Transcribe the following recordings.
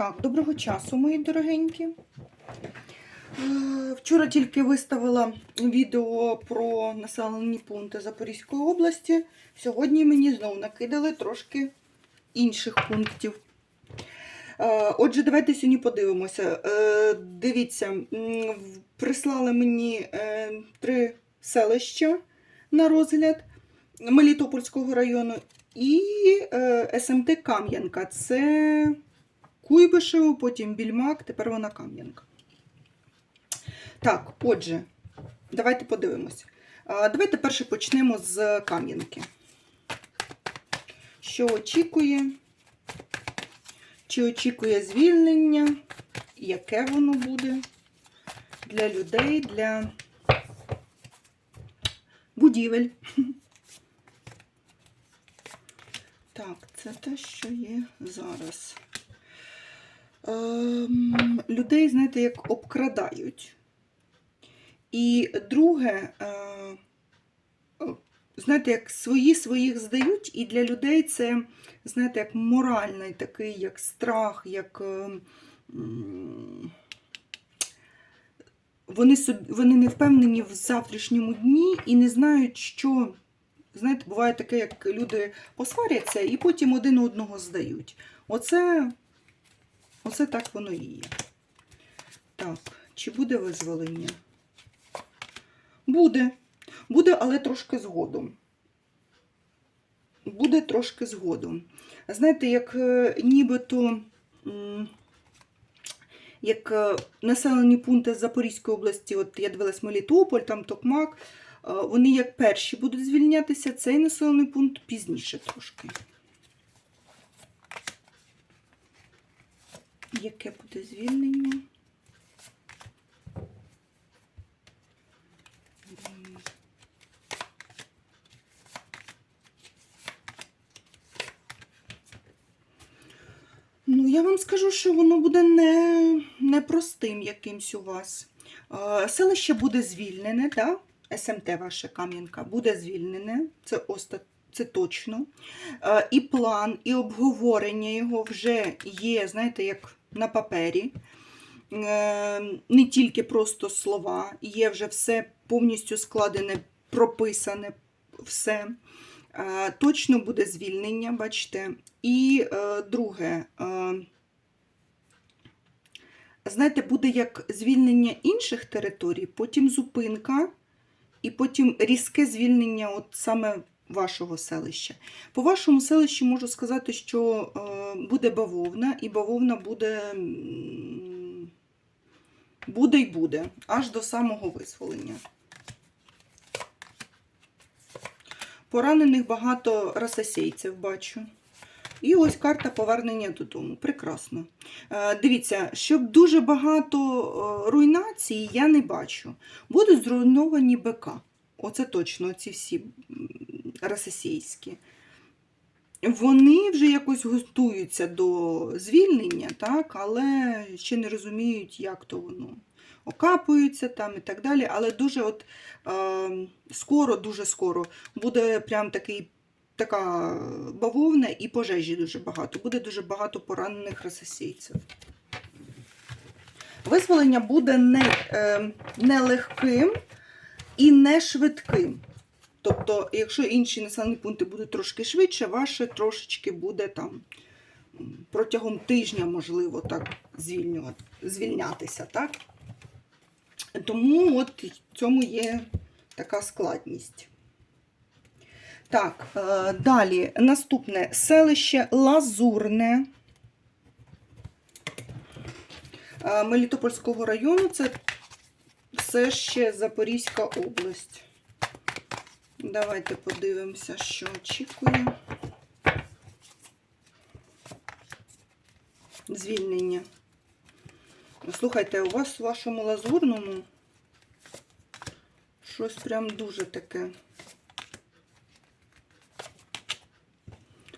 Так, доброго часу, мої дорогенькі. Е, Вчора тільки виставила відео про населені пункти Запорізької області. Сьогодні мені знову накидали трошки інших пунктів. Е, Отже, давайте сьогодні подивимося. Е, Дивіться, прислали мені три селища на розгляд Мелітопольського району і СМТ Кам'янка. Це Куйбишево, потім Більмак, тепер вона Кам'янка. Так, отже, давайте подивимось. Давайте перше почнемо з Кам'янки. Що очікує? Чи очікує звільнення? Яке воно буде для людей, для будівель? Так, це те, що є зараз. Ем, людей, знаєте, як обкрадають. І друге, е, знаєте, як свої своїх здають, і для людей це, знаєте, як моральний такий, як страх, як. е, Вони, вони не впевнені в завтрашньому дні і не знають, що. Знаєте, буває таке, як люди посваряться і потім один одного здають. Оце, оце так воно і є. Так, чи буде визволення? Буде. Буде, але трошки згодом. Буде трошки згодом. Знаєте, як е, нібито як е, населені пункти Запорізької області, от я дивилась Мелітополь, там Токмак, е, вони як перші будуть звільнятися, цей населений пункт пізніше трошки. Яке буде звільнення? Ну, я вам скажу, що воно буде не, непростим якимсь у вас. Селище буде звільнене, так? СМТ ваша Кам'янка буде звільнене, це, оста, це точно. І план, і обговорення його вже є, знаєте, як на папері. Е, Не тільки просто слова, є вже все повністю складене, прописане, все. Е, Точно буде звільнення, бачите. І е, друге, знаєте, буде як звільнення інших територій, потім зупинка, і потім різке звільнення от саме вашого селища. По вашому селищу можу сказати, що е, буде бавовна, і бавовна буде, буде й буде, аж до самого визволення. Поранених багато расасейців бачу. І ось карта повернення додому. Прекрасно. Е, Дивіться, щоб дуже багато е, руйнацій я не бачу. Будуть зруйновані БК. Оце точно, ці всі м, расасейські. Вони вже якось готуються до звільнення, так, але ще не розуміють, як то воно. Окапуються там і так далі. Але дуже от е, скоро, дуже скоро буде прям такий така бавовна і пожежі дуже багато. Буде дуже багато поранених рососійців. Визволення буде не, е, не легким і не швидким. Тобто, якщо інші населені пункти будуть трошки швидше, ваше трошечки буде там протягом тижня, можливо, так звільнювати, звільнятися. Так? Тому от в цьому є така складність. Так, е, далі наступне селище Лазурне е, Мелітопольського району. Це все ще Запорізька область. Давайте подивимося, що очікує. Звільнення. Слухайте, у вас у вашому лазурному щось прям дуже таке.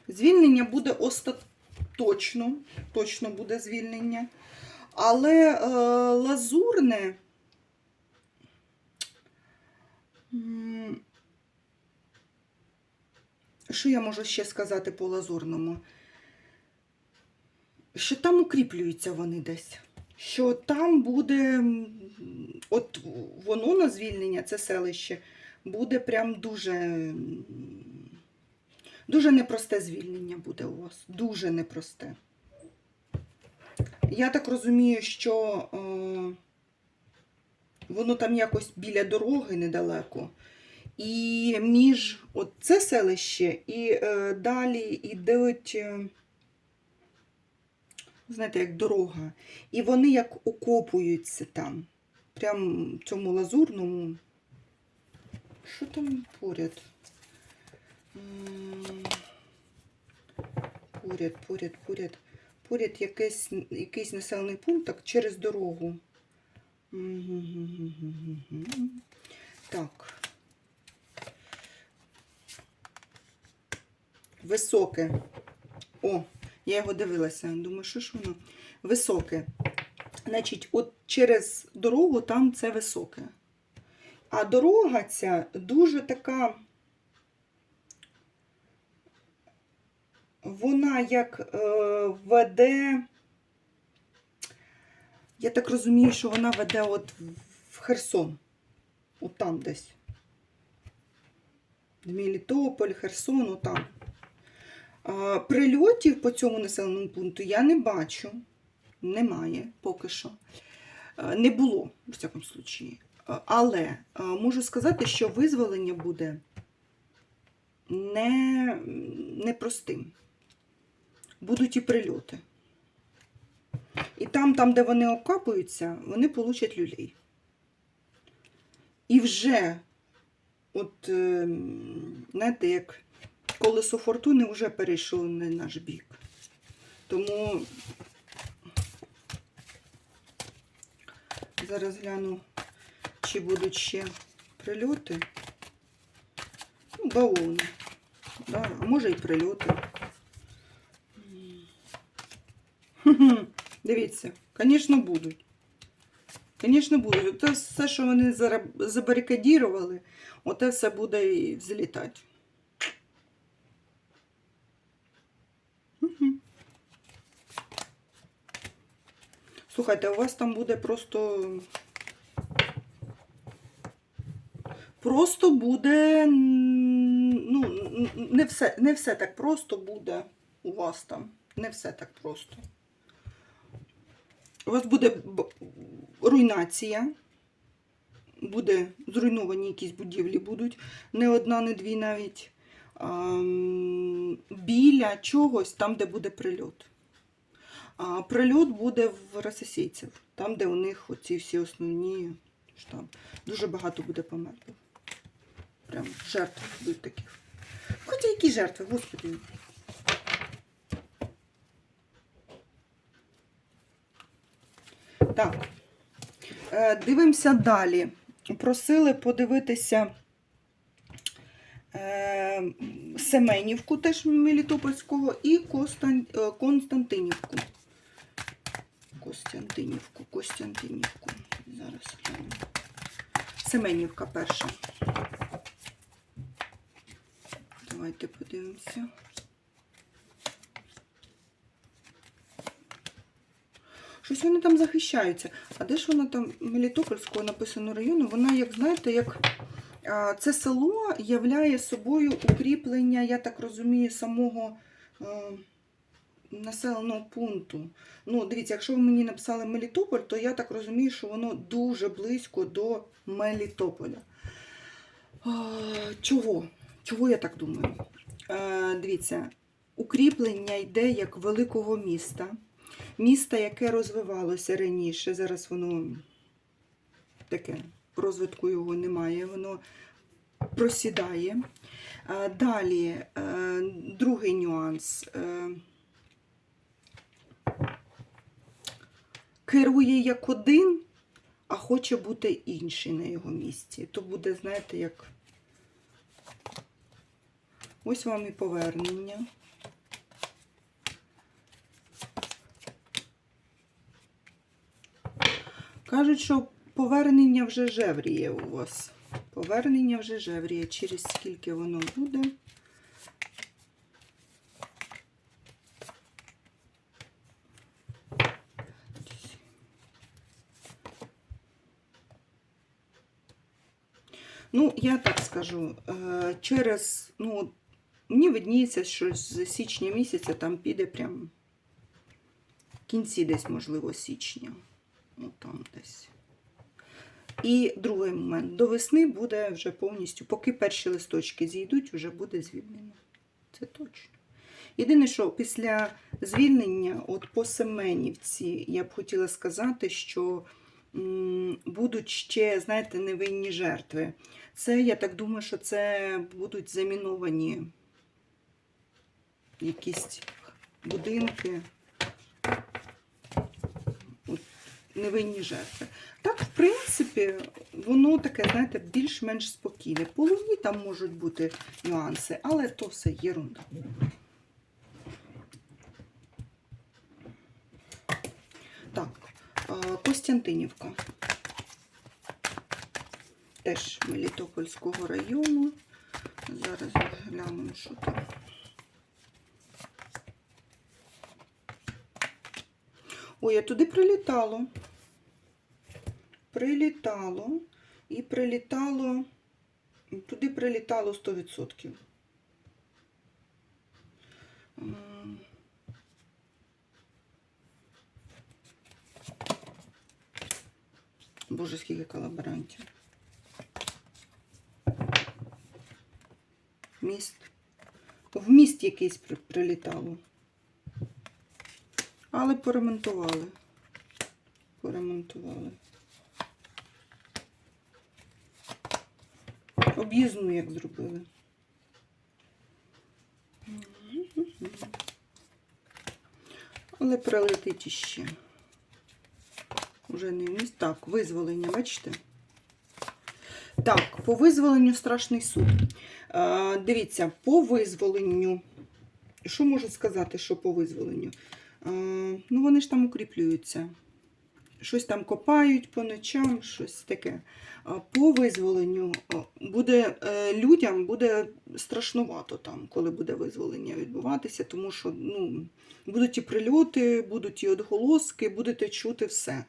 Звільнення буде остаточно, точно буде звільнення. Але е, лазурне. Що я можу ще сказати по лазурному? що там укріплюються вони десь. Що там буде, от воно на звільнення, це селище, буде прям дуже, дуже непросте звільнення буде у вас. Дуже непросте. Я так розумію, що е, воно там якось біля дороги недалеко. І між от це селище і е, далі йдуть, е, знаєте, як дорога. І вони як окопуються там. Прям в цьому лазурному. Що там поряд? Поряд, поряд, поряд. Поряд якийсь, якийсь населений пункт так, через дорогу. Так. Високе. О, я його дивилася. Думаю, що ж воно? Високе. Значить, от через дорогу там це високе. А дорога ця дуже така. Вона як е, веде. Я так розумію, що вона веде от в Херсон. От там десь. Мелітополь, Херсон, отам. Прильотів по цьому населеному пункту я не бачу. Немає поки що. Не було, в всякому случаї. Але можу сказати, що визволення буде не, непростим. Будуть і прильоти. І там, там, де вони окапуються, вони получать люлей. І вже, от, знаєте, як колесо фортуни вже перейшло на наш бік. Тому зараз гляну, чи будуть ще прильоти. Ну, баони. Да, а може і прильоти. Дивіться, звісно, будуть. Звісно, будуть. Оте все, що вони забарикадірували, оте все буде і взлітати. Слухайте, у вас там буде просто. Просто буде. Ну, не все, не все так просто буде у вас там. Не все так просто. У вас буде руйнація, буде зруйновані якісь будівлі будуть, не одна, не дві навіть. Біля чогось, там, де буде прильот. А прильот буде в російців, там, де у них оці всі основні штаби. Дуже багато буде померлих. Прям жертв будуть таких. Хоча які жертви, господи. Так. Е, Дивимося далі. Просили подивитися е, Семенівку, теж Мелітопольського, і е, Константинівку. Костянтинівку, Костянтинівку. Зараз гляну. Семенівка перша. Давайте подивимося. Щось вони там захищаються. А де ж вона там Мелітопольського написано району? Вона, як знаєте, як це село являє собою укріплення, я так розумію, самого е, населеного пункту. Ну, дивіться, якщо ви мені написали Мелітополь, то я так розумію, що воно дуже близько до Мелітополя. Чого? Чого я так думаю? Е, дивіться, укріплення йде як великого міста. Місто, яке розвивалося раніше, зараз воно таке, розвитку його немає, воно просідає. Далі, е, другий нюанс. Керує як один, а хоче бути інший на його місці. То буде, знаєте, як. Ось вам і повернення. Кажуть, що повернення вже жевріє у вас. Повернення вже жевріє. Через скільки воно буде. Ну, я так скажу, е, через, ну, мені видніється, що з січня місяця там піде прям в кінці десь, можливо, січня. Ну, там десь. І другий момент. До весни буде вже повністю, поки перші листочки зійдуть, вже буде звільнено. Це точно. Єдине, що після звільнення, от по Семенівці, я б хотіла сказати, що будуть ще, знаєте, невинні жертви. Це, я так думаю, що це будуть заміновані якісь будинки, невинні жертви. Так, в принципі, воно таке, знаєте, більш-менш спокійне. По там можуть бути нюанси, але то все єрунда. Так, е, Костянтинівка. Теж Мелітопольського району. Зараз глянемо, що там. Ой, а туди прилітало. Прилітало. І прилітало. Туди прилітало 100%. Боже, скільки колаборантів. Міст. В міст якийсь при- прилітало. Але поремонтували. Поремонтували. Об'їзну як зробили. Але прилетить іще. Уже не міст. Так, визволення, бачите? Так, по визволенню страшний суд. Е, дивіться, по визволенню. Що можу сказати, що по визволенню? Е, ну, вони ж там укріплюються. Щось там копають по ночам, щось таке. По визволенню буде е, людям буде страшнувато там, коли буде визволення відбуватися, тому що ну, будуть і прильоти, будуть і відголоски, будете чути все.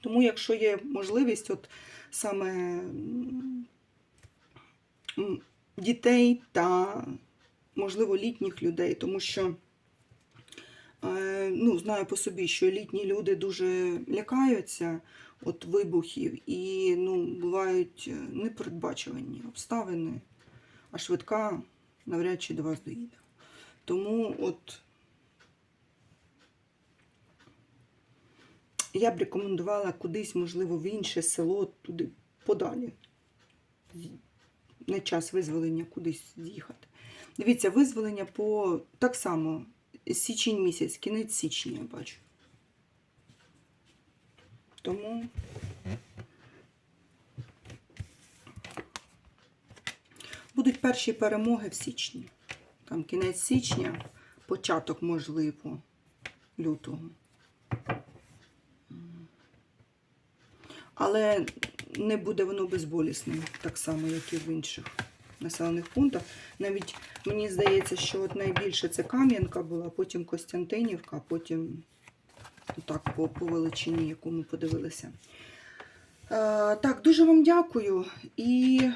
Тому, якщо є можливість, от саме дітей та, можливо, літніх людей, тому що е, ну, знаю по собі, що літні люди дуже лякаються от вибухів і ну, бувають е, непередбачувані обставини, а швидка навряд чи до вас доїде. Тому от я б рекомендувала кудись, можливо, в інше село, туди подалі. На час визволення кудись з'їхати. Дивіться, визволення по так само січень місяць, кінець січня я бачу. Тому будуть перші перемоги в січні. Там кінець січня, початок, можливо, лютого. Але не буде воно безболісним, так само, як і в інших населених пунктах. Навіть мені здається, що от найбільше це Кам'янка була, потім Костянтинівка, потім так, по, по величині, яку ми подивилися. Е, так, дуже вам дякую і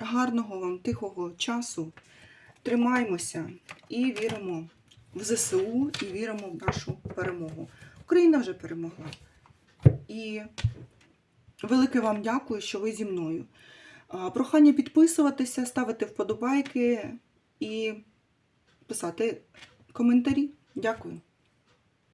гарного вам тихого часу. Тримаймося і віримо в ЗСУ, і віримо в нашу перемогу. Україна вже перемогла. І велике вам дякую, що ви зі мною. Прохання підписуватися, ставити вподобайки і писати коментарі. Дякую.